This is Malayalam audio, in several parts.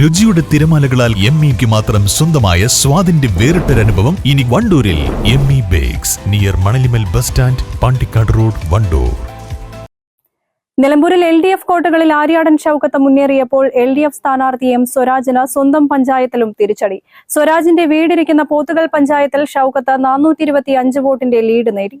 രുചിയുടെ തിരമാലകളാൽ എം ഇക്ക് മാത്രം സ്വന്തമായ സ്വാദിന്റെ വേറിട്ടൊരനുഭവം ഇനി വണ്ടൂരിൽ M E bakes near Manalimal bus stand Pandikkad road Vandoor. നിലമ്പൂരിൽ എൽ ഡി എഫ് കോട്ടകളിൽ ആര്യാടൻ ഷൌക്കത്ത് മുന്നേറിയപ്പോൾ എൽ ഡി എഫ് സ്ഥാനാർത്ഥി എം സ്വരാജിന് സ്വന്തം പഞ്ചായത്തിലും തിരിച്ചടി. സ്വരാജിന്റെ വീടിരിക്കുന്ന പോത്തുകൾ പഞ്ചായത്തിൽ ഷൌക്കത്ത് നാനൂറ്റി ഇരുപത്തി അഞ്ച് വോട്ടിന്റെ ലീഡ് നേടി.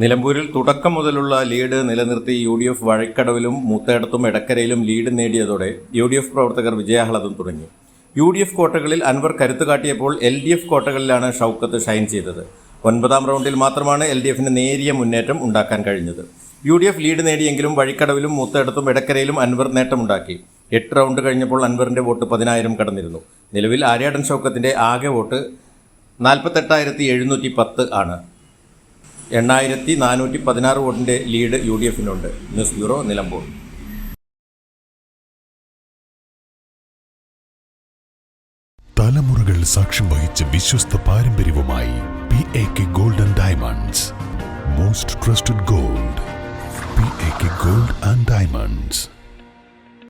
നിലമ്പൂരിൽ തുടക്കം മുതലുള്ള ലീഡ് നിലനിർത്തി യു ഡി എഫ് വഴക്കടവിലും മൂത്തേടത്തും എടക്കരയിലും ലീഡ് നേടിയതോടെ യു ഡി എഫ് പ്രവർത്തകർ വിജയാഹ്ലാദം തുടങ്ങി. യു ഡി എഫ് കോട്ടകളിൽ അൻവർ കരുത്തു കാട്ടിയപ്പോൾ എൽ ഡി എഫ് കോട്ടകളിലാണ് ഷൗക്കത്ത് ഷൈൻ ചെയ്തത്. ഒൻപതാം റൗണ്ടിൽ മാത്രമാണ് എൽ ഡി എഫിന് നേരിയ മുന്നേറ്റം ഉണ്ടാക്കാൻ കഴിഞ്ഞത്. യു ഡി എഫ് ലീഡ് നേടിയെങ്കിലും വഴിക്കടവിലും മൂത്തേടത്തും എടക്കരയിലും അൻവർ നേട്ടമുണ്ടാക്കി. എട്ട് റൗണ്ട് കഴിഞ്ഞപ്പോൾ അൻവറിന്റെ വോട്ട് പതിനായിരം കടന്നിരുന്നു. നിലവിൽ ആര്യാടൻ ഷൗക്കത്തിന്റെ ആകെ വോട്ട് നാൽപ്പത്തെട്ടായിരത്തി എഴുന്നൂറ്റി പത്ത് ആണ്. എണ്ണായിരത്തി നാനൂറ്റി പതിനാറ് വോട്ടിന്റെ ലീഡ് യു ഡി എഫിനുണ്ട് ന്യൂസ് ബ്യൂറോ നിലമ്പൂർ. തലമുറകൾ സാക്ഷ്യം വഹിച്ച വിശ്വസ്ത പാരമ്പര്യവുമായി P A K golden diamonds. Most trusted gold P A K gold and diamonds.